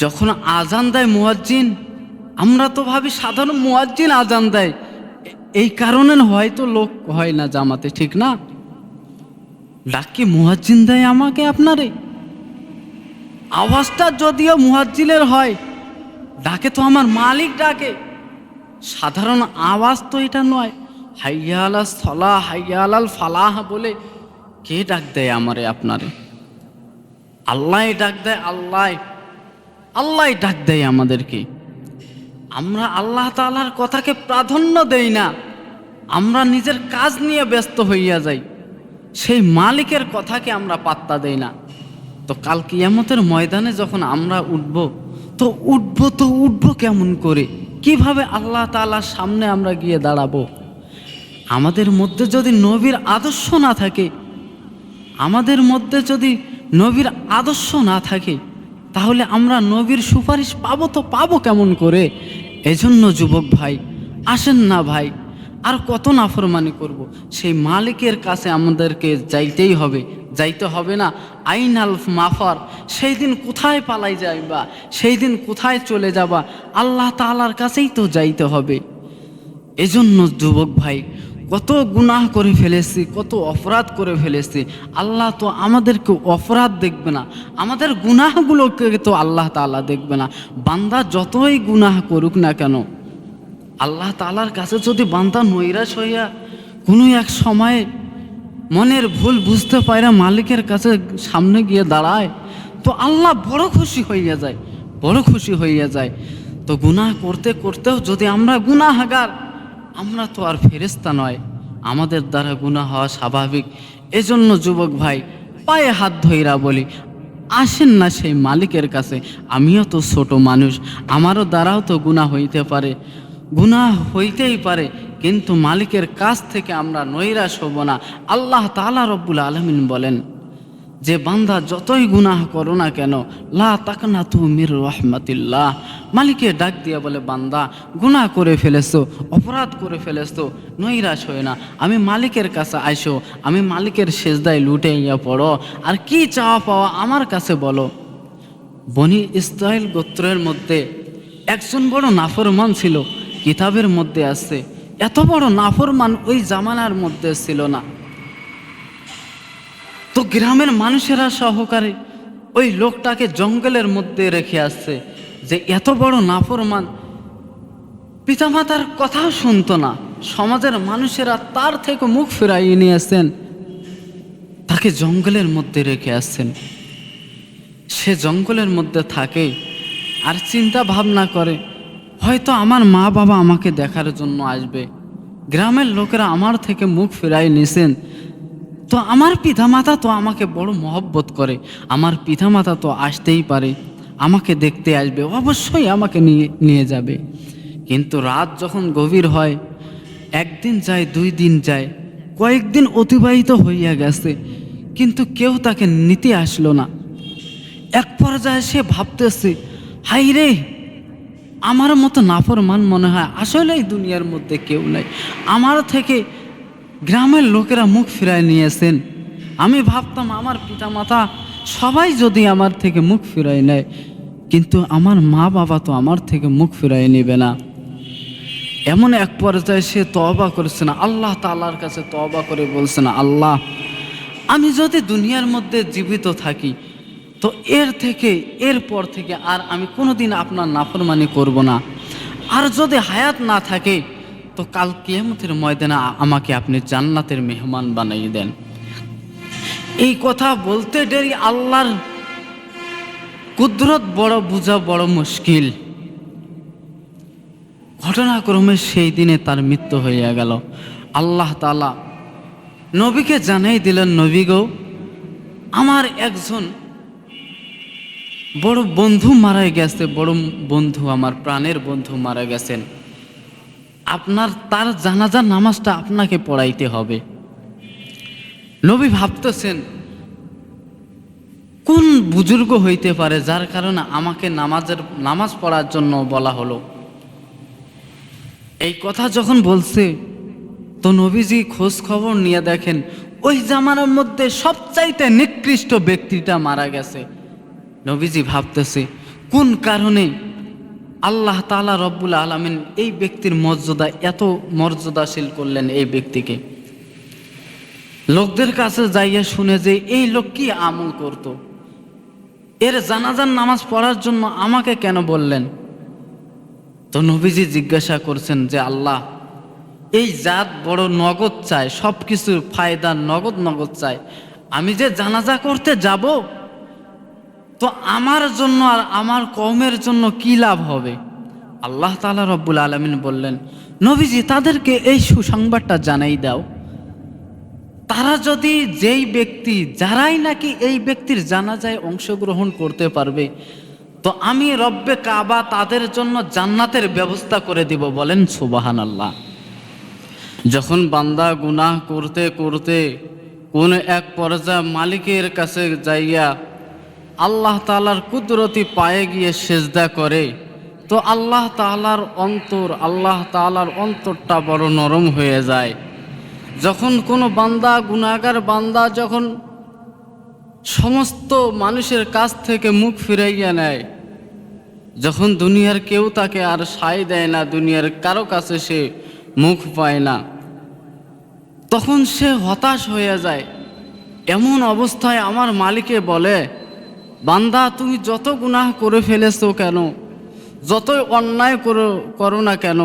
যখন আজান দেয় মুয়াজ্জিন, আমরা তো ভাবি সাধারণ মুয়াজ্জিন আজান দেয়। এই কারণে হয়তো লোক হয় না জামাতে, ঠিক না? ডাকি মুয়াজ্জিন দেয় আমাকে আপনারে। আওয়াজটা যদিও মুহাজ্জিলের হয়, ডাকে তো আমার মালিক ডাকে। সাধারণ আওয়াজ তো এটা নয়, হাইয়াল সলা, হাইয়াল ফালাহ বলে কে ডাক দেয় আমারে আপনারে? আল্লাহ ডাক দেয় আল্লাহ আল্লাহ ডাক দেয় আমাদেরকে। আমরা আল্লাহ তালার কথাকে প্রাধান্য দেই না। আমরা নিজের কাজ নিয়ে ব্যস্ত হইয়া যাই। সেই মালিকের কথাকে আমরা পাত্তা দেই না। তো কাল কিয়ামতের ময়দানে যখন আমরা উঠব, তো উঠব তো উঠব কেমন করে? কীভাবে আল্লাহ তাআলার সামনে আমরা গিয়ে দাঁড়াবো? আমাদের মধ্যে যদি নবীর আদর্শ না থাকে, আমাদের মধ্যে যদি নবীর আদর্শ না থাকে তাহলে আমরা নবীর সুপারিশ পাবো তো পাবো কেমন করে? এজন্য যুবক ভাই, আসেন না ভাই, আর কত নাফরমানি করব। সেই মালিকের কাছে আমাদেরকে যাইতেই হবে, যাইতে হবে না। আইন আল মাফার, সেই দিন কোথায় পালাই যাইবা? সেই দিন কোথায় চলে যাবা? আল্লাহ তাআলার কাছেই তো যাইতে হবে। এজন্য যুবক ভাই কত গুনাহ করে ফেলেছি, কত অপরাধ করে ফেলেছি। আল্লাহ তো আমাদেরকে অপরাধ দেখবে না। আমাদের গুনাহগুলোকে তো আল্লাহ তাআলা দেখবে না। বান্দা যতই গুনাহ করুক না কেন, আল্লাহ তালার কাছে যদি বান্দা নৈরাশ হইয়া কোনো এক সময়ে মনের ভুল বুঝতে পারে মালিকের কাছে সামনে গিয়ে দাঁড়ায়, তো আল্লাহ বড় খুশি হইয়া যায়, বড় খুশি হইয়া যায়। তো গুনাহ করতে করতেও যদি আমরা গুনাহাগার আমরা তো আর ফেরেস্তা নয়। আমাদের দ্বারা গুনাহ হওয়া স্বাভাবিক। এজন্য যুবক ভাই, পায়ে হাত ধইরা বলি, আসেন না সেই মালিকের কাছে। আমিও তো ছোট মানুষ, আমারও দ্বারাও তো গুনাহ হইতে পারে। গুনাহ হইতেই পারে, কিন্তু মালিকের কাছ থেকে আমরা নৈরাশ হব না। আল্লাহ তাআলা রব্বুল আলমিন বলেন যে বান্দা যতই গুনাহ করো না কেন, লা তাকনা তু মির রহমাতিল্লাহ। মালিকে ডাক দিয়া বলে, বান্দা, গুনাহ করে ফেলেছো, অপরাধ করে ফেলেছো, নৈরাশ হয়ে না। আমি মালিকের কাছে আইসো, আমি মালিকের সেজদায় লুটে ইয়া পড়ো। আর কি চাওয়া পাওয়া আমার কাছে বলো। বনি ইসরায়েল গোত্রের মধ্যে একজন বড় নাফরমান ছিল, কিতাবের মধ্যে আছে। এত বড় নাফরমান ওই জামানার মধ্যে ছিল না। তো গ্রামের মানুষেরা সহকারে ওই লোকটাকে জঙ্গলের মধ্যে রেখে আসছে যে এত বড় নাফরমান। পিতামাতার কথাও শুনতো না। সমাজের মানুষেরা তার থেকে মুখ ফেরাইয়ে নিয়েছেন তাকে জঙ্গলের মধ্যে রেখে আসছেন। সে জঙ্গলের মধ্যে থাকে আর চিন্তা ভাবনা করে, হয়তো আমার মা বাবা আমাকে দেখার জন্য আসবে। গ্রামের লোকেরা আমার থেকে মুখ ফেরাই নিছেন। তো আমার পিতামাতা তো আমাকে বড় মহব্বত করে। আমার পিতামাতা তো আসতেই পারে, আমাকে দেখতে আসবে, অবশ্যই আমাকে নিয়ে নিয়ে যাবে। কিন্তু রাত যখন গভীর হয়, একদিন যায়, দুই দিন যায়, কয়েকদিন অতিবাহিত হইয়া গেছে, কিন্তু কেউ তাকে নিতে আসলো না। এক পর্যায়ে সে ভাবতেছে, হাই রে, আমার মতো নাফরমান মনে হয় আসলে এই দুনিয়ার মধ্যে কেউ নাই। আমার থেকে গ্রামের লোকেরা মুখ ফিরায় নিয়েছেন আমি ভাবতাম, আমার পিতামাতা সবাই যদি আমার থেকে মুখ ফিরায় নেয়, কিন্তু আমার মা বাবা তো আমার থেকে মুখ ফিরায় নেবে না। এমন এক পর্যায়ে সে তবা করছে না, আল্লাহ তালার কাছে তবা করে বলছে না, আল্লাহ, আমি যদি দুনিয়ার মধ্যে জীবিত থাকি, তো এর থেকে এরপর থেকে আর আমি কোনোদিন আপনার নাফরমানি করব না। আর যদি হায়াত না থাকে তো কাল কিয়ামতের ময়দানে আমাকে আপনি জান্নাতের মেহমান বানাই দেন। এই কথা বলতে দেরি আল্লাহর কুদরত বড় বোঝা বড় মুশকিল। ঘটনাক্রমে সেই দিনে তার মৃত্যু হইয়া গেল। আল্লাহ তালা নবীকে জানাই দিলেন, নবী গো, আমার একজন বড় বন্ধু মারা গেছে, বড় বন্ধু, আমার প্রাণের বন্ধু মারা গেছেন। আপনার, তার জানাজার নামাজটা আপনাকে পড়াইতে হবে। নবী ভাবতেছেন, কোন বুজুর্গ হইতে পারে যার কারণে আমাকে নামাজের, নামাজ পড়ার জন্য বলা হলো? এই কথা যখন বলছে, তো নবীজি খোঁজ খবর নিয়ে দেখেন, ওই জামানার মধ্যে সবচাইতে নিকৃষ্ট ব্যক্তিটা মারা গেছে। নবীজি ভাবতেছে, কোন কারণে আল্লাহ তালা রব্বুল আলমিন এই ব্যক্তির মর্যাদা এত মর্যাদাশীল করলেন এই ব্যক্তিকে। লোকদের কাছে যাইয়া শুনে যে এই লোক কি আমল করত। এর জানাজার নামাজ পড়ার জন্য আমাকে কেন বললেন? তো নবীজি জিজ্ঞাসা করছেন যে, আল্লাহ, এই জাত বড় নগদ চায় সব কিছুর ফায়দা নগদ নগদ চায় আমি যে জানাজা করতে যাব তো আমার জন্য আর আমার কমের জন্য কি লাভ হবে? আল্লাহ তালা রব্বুল আলমিন বললেন, নবীজি, তাদেরকে এই সুসংবাদটা জানাই দাও। তারা যদি যেই ব্যক্তি, যারাই নাকি এই ব্যক্তির জানাজায় অংশগ্রহণ করতে পারবে, তো আমি রব্বে কাবা তাদের জন্য জান্নাতের ব্যবস্থা করে দিব বলেন সুবাহান আল্লাহ যখন বান্দা গুনাহ করতে করতে কোন এক পর্যায়ে মালিকের কাছে যাইয়া আল্লাহ তালার কুদরতি পায়ে গিয়ে সেজদা করে, তো আল্লাহ তালার অন্তর, আল্লাহ তালার অন্তরটা বড় নরম হয়ে যায়। যখন কোনো বান্দা গুনাগার বান্দা যখন সমস্ত মানুষের কাছ থেকে মুখ ফিরাইয়া নেয়, যখন দুনিয়ার কেউ তাকে আর সায় দেয় না, দুনিয়ার কারও কাছে সে মুখ পায় না, তখন সে হতাশ হয়ে যায়। এমন অবস্থায় আমার মালিকে বলে বান্দা, তুমি যত গুনাহ করে ফেলেছো কেন? যতই অন্যায় করো করো না কেন?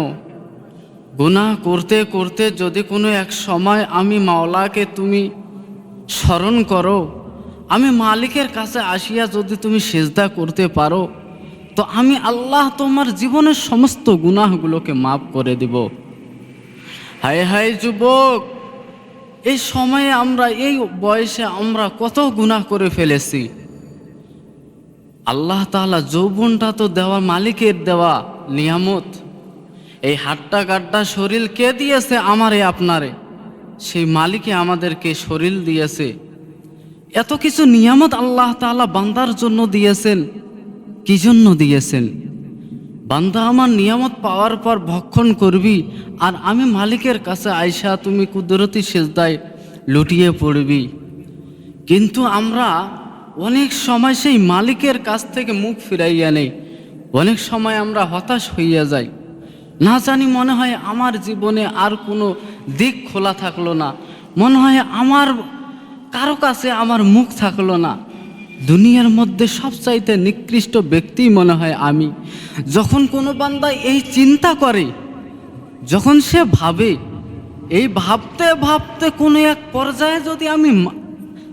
গুনাহ করতে করতে যদি কোনো এক সময় আমি মাওলাকে তুমি স্মরণ করো, আমি মালিকের কাছে আসিয়া যদি তুমি সেজদা করতে পারো, তো আমি আল্লাহ তোমার জীবনের সমস্ত গুনাহগুলোকে মাফ করে দিব। হায় হায় যুবক, এই সময়ে আমরা, এই বয়সে আমরা কত গুনাহ করে ফেলেছি। আল্লাহ তাআলা যৌবনটা তো দেওয়া মালিকের দেওয়া নিয়ামত। এই হাট্টা গাড্ডা শরীর কে দিয়েছে আমারে, আপনারে? সেই মালিকে আমাদেরকে শরীর দিয়েছে। এত কিছু নিয়ামত আল্লাহ তাআলা বান্দার জন্য দিয়েছেন। কি জন্য দিয়েছেন? বান্দা আমার নিয়ামত পাওয়ার পর ভক্ষণ করবি, আর আমি মালিকের কাছে আয়সা তুমি কুদরতি সেজদায় লুটিয়ে পড়বি। কিন্তু আমরা অনেক সময় সেই মালিকের কাছ থেকে মুখ ফিরাইয়া নেই। অনেক সময় আমরা হতাশ হইয়া যাই। না জানি মনে হয় আমার জীবনে আর কোনো দিক খোলা থাকল না। মনে হয় আমার কারও কাছে আমার মুখ থাকল না। দুনিয়ার মধ্যে সবচাইতে নিকৃষ্ট ব্যক্তি মনে হয় আমি। যখন কোনো বান্দা এই চিন্তা করে, যখন সে ভাবে, এই ভাবতে ভাবতে কোনো এক পর্যায়ে যদি আমি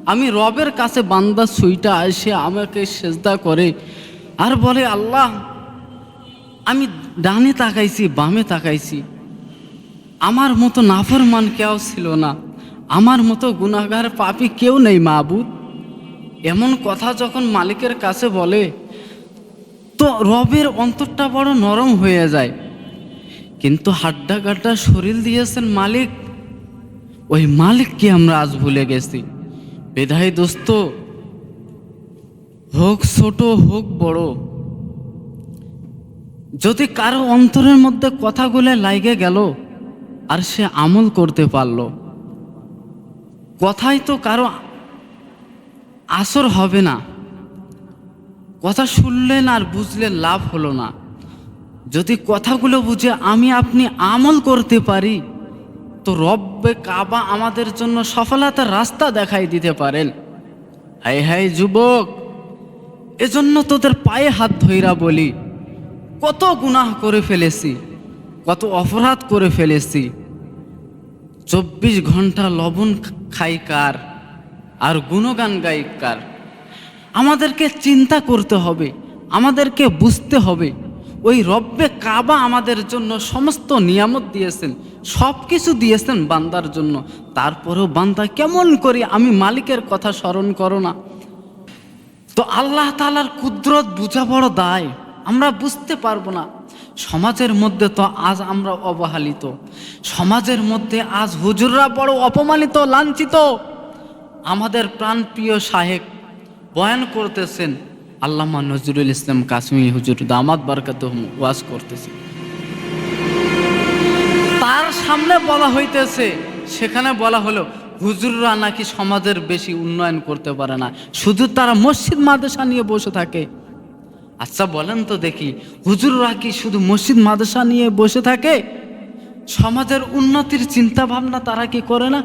আমি রবের কাছে বান্দা সুইটা এসে আমাকে সেজদা করে। আর বলে, আল্লাহ, আমি ডানে তাকাইছি, বামে তাকাইছি। আমার মতো নাফরমান কেউ ছিল না। আমার মতো গুনাগার পাপি কেউ নেই, মাবুদ। এমন কথা যখন মালিকের কাছে বলে, তো রবের অন্তরটা বড় নরম হয়ে যায়। কিন্তু হাড্ডা গাড্ডা শরীর দিয়েছেন মালিক। ওই মালিককে আমরা আজ ভুলে গেছি। বেধাই দোস্ত। হোক ছোট, হোক বড়। যদি কারও অন্তরের মধ্যে কথাগুলো লাইগে গেল, আর সে আমল করতে পারল। কথাই তো কারও আসর হবে না। কথা শুনলেন আর বুঝলেন লাভ হলো না। যদি কথাগুলো বুঝে আমি আপনি আমল করতে পারি তো রব্বে কাবা আমাদের জন্য সফলতার রাস্তা দেখাই দিতে পারেন। হাই হাই, যুবক, এজন্য তোদের পায়ে হাত ধইরা বলি, কত গুনাহ করে ফেলেছি, কত অপরাধ করে ফেলেছি, চব্বিশ ঘণ্টা লবণ খাই কার, আর গুণগান গাই কার। আমাদেরকে চিন্তা করতে হবে, আমাদেরকে বুঝতে হবে, ওই রব্বে কাবা আমাদের জন্য সমস্ত নিয়ামত দিয়েছেন। সব কিছু দিয়েছেন বান্দার জন্য। তারপরেও বান্দা কেমন করি আমি মালিকের কথা স্মরণ করো না। তো আল্লাহ তালার কুদরত বোঝা বড় দায়, আমরা বুঝতে পারব না। সমাজের মধ্যে তো আজ আমরা অবহেলিত। সমাজের মধ্যে আজ হুজুররা বড় অপমানিত, লাঞ্ছিত। আমাদের প্রাণপ্রিয় সাহেব বয়ান করতেছেন, আল্লামা নজরুল ইসলাম কাশ্মীর হুজুর দামাত বারকাত ওয়াজ করতেছেন। তার সামনে বলা হইতেছে, সেখানে বলা হলো, হুজুররা নাকি সমাজের বেশি উন্নয়ন করতে পারে না। শুধু তারা মসজিদ মাদ্রাসা নিয়ে বসে থাকে। আচ্ছা বলেন তো দেখি, হুজুররা কি শুধু মসজিদ মাদ্রাসা নিয়ে বসে থাকে? সমাজের উন্নতির চিন্তা ভাবনা তারা কি করে না?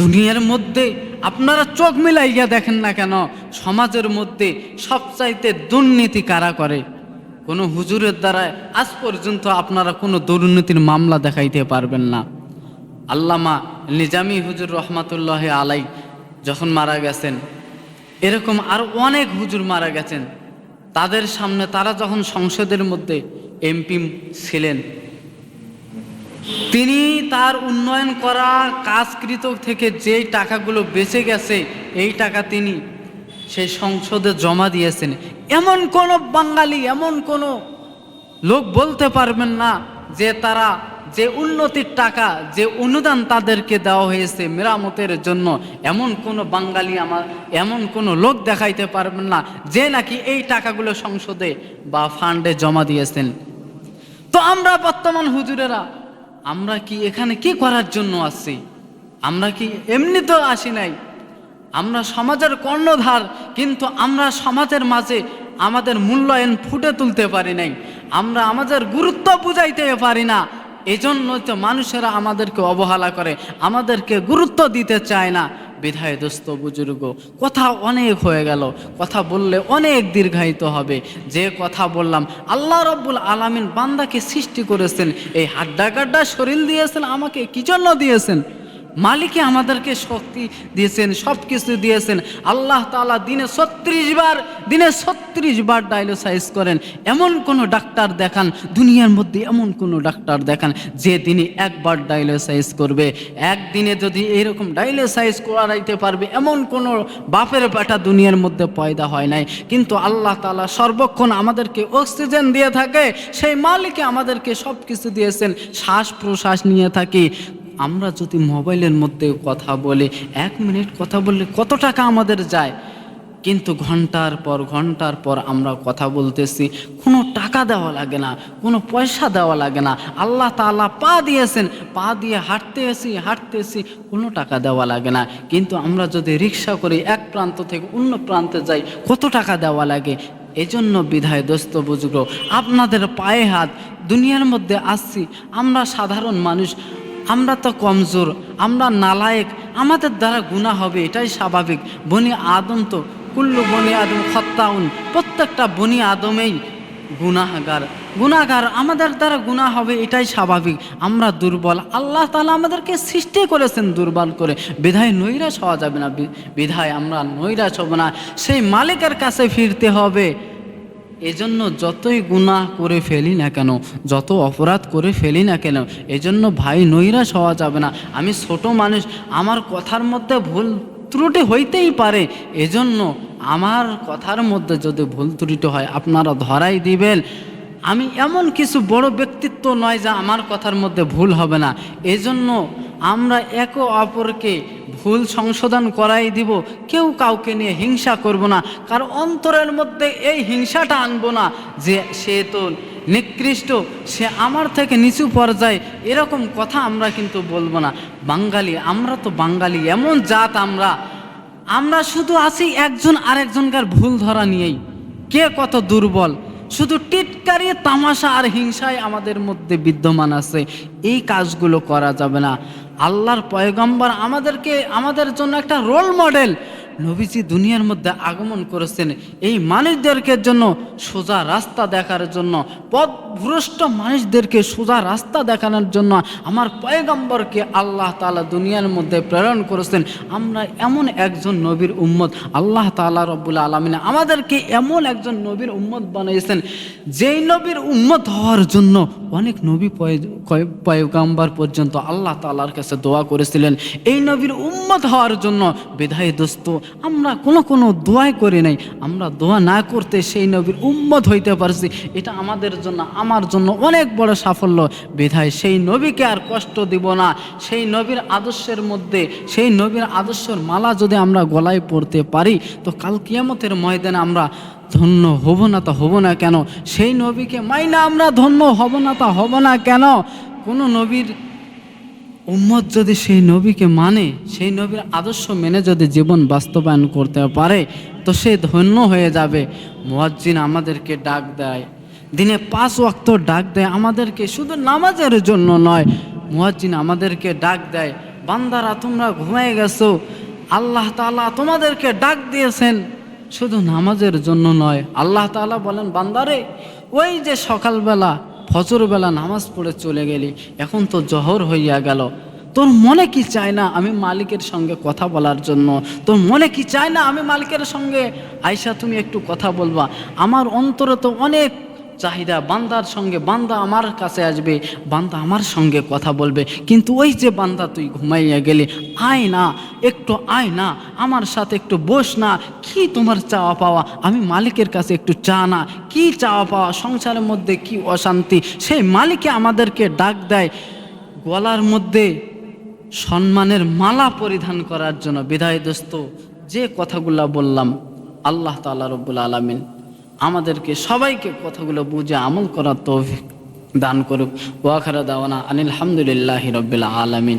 দুনিয়ার মধ্যে আপনারা চোখ মিলাইয়া দেখেন না কেন, সমাজের মধ্যে সবচাইতে দুর্নীতি কারা করে? কোনো হুজুরের দ্বারা আজ পর্যন্ত আপনারা কোনো দুর্নীতির মামলা দেখাইতে পারবেন না। আল্লামা নিজামি হুজুর রহমাতুল্লাহ আলাই যখন মারা গেছেন, এরকম আরও অনেক হুজুর মারা গেছেন। তাদের সামনে তারা যখন সংসদের মধ্যে এমপি ছিলেন, তিনি তার উন্নয়ন করা কাজকৃত থেকে যেই টাকাগুলো বেঁচে গেছে, এই টাকা তিনি সেই সংসদে জমা দিয়েছেন। এমন কোনো বাঙালি, এমন কোনো লোক বলতে পারবেন না যে তারা যে উন্নতির টাকা, যে অনুদান তাদেরকে দেওয়া হয়েছে মেরামতের জন্য। এমন কোনো বাঙালি আমার, এমন কোনো লোক দেখাইতে পারবেন না যে নাকি এই টাকাগুলো সংসদে বা ফান্ডে জমা দিয়েছেন। তো আমরা বর্তমান হুজুরেরা, আমরা কি এখানে কি করার জন্য আসছি আমরা কি এমনি তো আসি নাই? আমরা সমাজের কর্ণধার, কিন্তু আমরা সমাজের মাঝে আমাদের মূল্যায়ন ফুটে তুলতে পারি নাই। আমরা আমাদের গুরুত্ব বুঝাইতে পারি না। এজন্য তো মানুষেরা আমাদেরকে অবহেলা করে, আমাদেরকে গুরুত্ব দিতে চায় না। বিধায় দোস্ত বুজুর্গ, কথা অনেক হয়ে গেল। কথা বললে অনেক দীর্ঘায়িত হবে। যে কথা বললাম, আল্লাহ রব্বুল আলামিন বান্দাকে সৃষ্টি করেছেন। এই হাড্ডা গাড্ডা শরীর দিয়েছেন, আমাকে কি জন্য দিয়েছেন? মালিকে আমাদেরকে শক্তি দিয়েছেন সব কিছু দিয়েছেন। আল্লাহ তালা দিনে ছত্রিশ বার, দিনে ছত্রিশ বার ডায়ালিসাইজ করেন। এমন কোনো ডাক্তার দেখান, দুনিয়ার মধ্যে এমন কোনো ডাক্তার দেখান, যে দিনে একবার ডায়ালিসাইজ করবে। একদিনে যদি এরকম ডায়ালিসাইজ করাইতে পারবে, এমন কোনো বাপের বেটা দুনিয়ার মধ্যে পয়দা হয় নাই। কিন্তু আল্লাহ তালা সর্বক্ষণ আমাদেরকে অক্সিজেন দিয়ে থাকে, সেই মালিকে আমাদেরকে সব কিছু দিয়েছেন। শ্বাস প্রশ্বাস নিয়ে থাকি। আমরা যদি মোবাইলের মধ্যে কথা বলি, এক মিনিট কথা বললে কত টাকা আমাদের যায়? কিন্তু ঘণ্টার পর ঘণ্টার পর আমরা কথা বলতেছি, কোনো টাকা দেওয়া লাগে না, কোনো পয়সা দেওয়া লাগে না। আল্লাহ তাআলা পা দিয়েছেন, পা দিয়ে হাঁটতেছি হাঁটতেছি, কোনো টাকা দেওয়া লাগে না। কিন্তু আমরা যদি রিক্সা করি এক প্রান্ত থেকে অন্য প্রান্তে যাই, কত টাকা দেওয়া লাগে? এজন্য বিধায় দোস্ত বুজুর্গ, আপনাদের পায়ে হাত, দুনিয়ার মধ্যে আসছি, আমরা সাধারণ মানুষ আমরা তো কমজোর, আমরা নালায়েক, আমাদের দ্বারা গুণা হবে, এটাই স্বাভাবিক। বনি আদম তো, কুল্লু বনি আদম খত্তাউন, প্রত্যেকটা বনি আদমেই গুনাহগার। গুনাহগার আমাদের দ্বারা গুনাহ হবে, এটাই স্বাভাবিক। আমরা দুর্বল, আল্লাহ তালা আমাদেরকে সৃষ্টি করেছেন দুর্বল করে। বিধায় নৈরাশ হওয়া যাবে না বিধায় আমরা নৈরাশ হব না। সেই মালিকের কাছে ফিরতে হবে। এজন্য যতই গুনাহ করে ফেলি না কেন, যত অপরাধ করে ফেলি না কেন, এজন্য ভাই নৈরাশ হওয়া যাবে না। আমি ছোট মানুষ, আমার কথার মধ্যে ভুল ত্রুটি হইতেই পারে। এজন্য আমার কথার মধ্যে যদি ভুল ত্রুটি হয়, আপনারা ধরাই দিবেন। আমি এমন কিছু বড় ব্যক্তিত্ব নয় যে আমার কথার মধ্যে ভুল হবে না। এজন্য আমরা একে অপরকে ভুল সংশোধন করাই দিব। কেউ কাউকে নিয়ে হিংসা করব না। কারণ অন্তরের মধ্যে এই হিংসাটা আনব না যে সে তো নিকৃষ্ট, সে আমার থেকে নিচু পর্যায়ে। এরকম কথা আমরা কিন্তু বলব না। বাঙালি, আমরা তো বাঙালি, এমন জাত আমরা। আমরা শুধু আছি একজন আরেকজনকার ভুল ধরা নিয়েই। কে কত দুর্বল? শুধু টিটকারি, তামাশা আর হিংসায় আমাদের মধ্যে বিদ্যমান আছে। এই কাজগুলো করা যাবে না। আল্লাহর পয়গম্বর আমাদেরকে, আমাদের জন্য একটা রোল মডেল নবীজি দুনিয়ার মধ্যে আগমন করেছেন। এই মানুষদেরকে জন্য সোজা রাস্তা দেখার জন্য, পথভ্রষ্ট মানুষদেরকে সোজা রাস্তা দেখানোর জন্য আমার পয়গম্বরকে আল্লাহ তাআলা দুনিয়ার মধ্যে প্রেরণ করেছেন। আমরা এমন একজন নবীর উম্মত, আল্লাহ তাআলা রব্বুল আলমিন আমাদেরকে এমন একজন নবীর উম্মত বানিয়েছেন, যেই নবীর উম্মত হওয়ার জন্য অনেক নবী পয়গম্বর পর্যন্ত আল্লাহ তালার কাছে দোয়া করেছিলেন। এই নবীর উম্মত হওয়ার জন্য বিধায় দোস্ত আমরা কোনো কোনো দোয়াই করি নাই। আমরা দোয়া না করতে সেই নবীর উম্মত হইতে পারছি। এটা আমাদের জন্য, আমার জন্য অনেক বড় সাফল্য। বিধায় সেই নবীকে আর কষ্ট দিব না। সেই নবীর আদর্শের মধ্যে, সেই নবীর আদর্শের মালা যদি আমরা গলায় পড়তে পারি, তো কাল কিয়ামতের ময়দানে আমরা ধন্য হব না তা হব না কেন? সেই নবীকে মাইনা আমরা ধন্য হব না তা হব না কেন? কোনো নবীর উম্মত যদি সেই নবীকে মানে সেই নবীর আদর্শ মেনে যদি জীবন বাস্তবায়ন করতে পারে, তো সে ধন্য হয়ে যাবে। মুয়াজ্জিন আমাদেরকে ডাক দেয়। দিনে পাঁচ ওয়াক্ত ডাক দেয় আমাদেরকে, শুধু নামাজের জন্য নয়, মুয়াজ্জিন আমাদেরকে ডাক দেয়, বান্দারা তোমরা ঘুমায় গেছো, আল্লাহ তাআলা তোমাদেরকে ডাক দিয়েছেন, শুধু নামাজের জন্য নয়, আল্লাহ তাআলা বলেন, বান্দারে, ওই যে সকালবেলা ফজরবেলা নামাজ পড়ে চলে গেলি, এখন তো জহর হইয়া গেল। তোর মনে কি চায় না আমি মালিকের সঙ্গে কথা বলার জন্য? তোর মনে কি চায় না আমি মালিকের সঙ্গে? আয়সা তুমি একটু কথা বলবা। আমার অন্তরে তো অনেক চাহিদা। বান্দার সঙ্গে, বান্দা আমার কাছে আসবে, বান্দা আমার সঙ্গে কথা বলবে। কিন্তু ওই যে বান্দা, তুই ঘুমাইয়া গেলি, আয় না, একটু আয় না, আমার সাথে একটু বস না, কি তোমার চাওয়া পাওয়া আমি মালিকের কাছে একটু চা না কি চাওয়া পাওয়া, সংসারের মধ্যে কি অশান্তি? সেই মালিকে আমাদেরকে ডাক দেয় গলার মধ্যে সম্মানের মালা পরিধান করার জন্য। বিদায় দোস্ত, যে কথাগুলা বললাম, আল্লাহ তাআলা রব্বুল আলামিন আমাদেরকে সবাইকে কথাগুলো বুঝে আমল করার তৌফিক দান করুক। ওয়াখারা দাওয়ানা আনিল হামদুলিল্লাহি আলামিন।